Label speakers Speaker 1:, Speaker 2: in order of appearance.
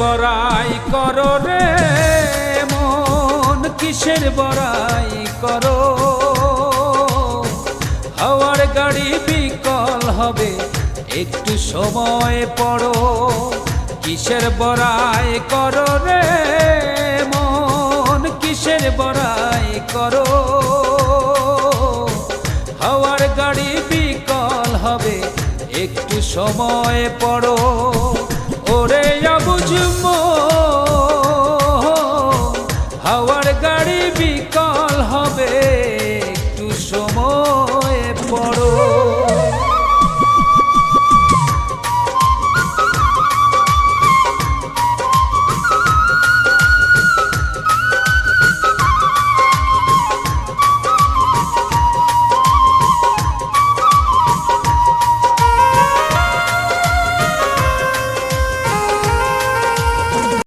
Speaker 1: বড়াই করো রে মন? কিসের বড়াই করো? হাওয়ার গাড়ি বিকল হবে, একটু সময় পড়ো। কিসের বড়াই করো রে মন? কিসের বড়াই করো? হাওয়ার গাড়ি বিকল হবে, একটু সময় পড়ো। হাওয়ার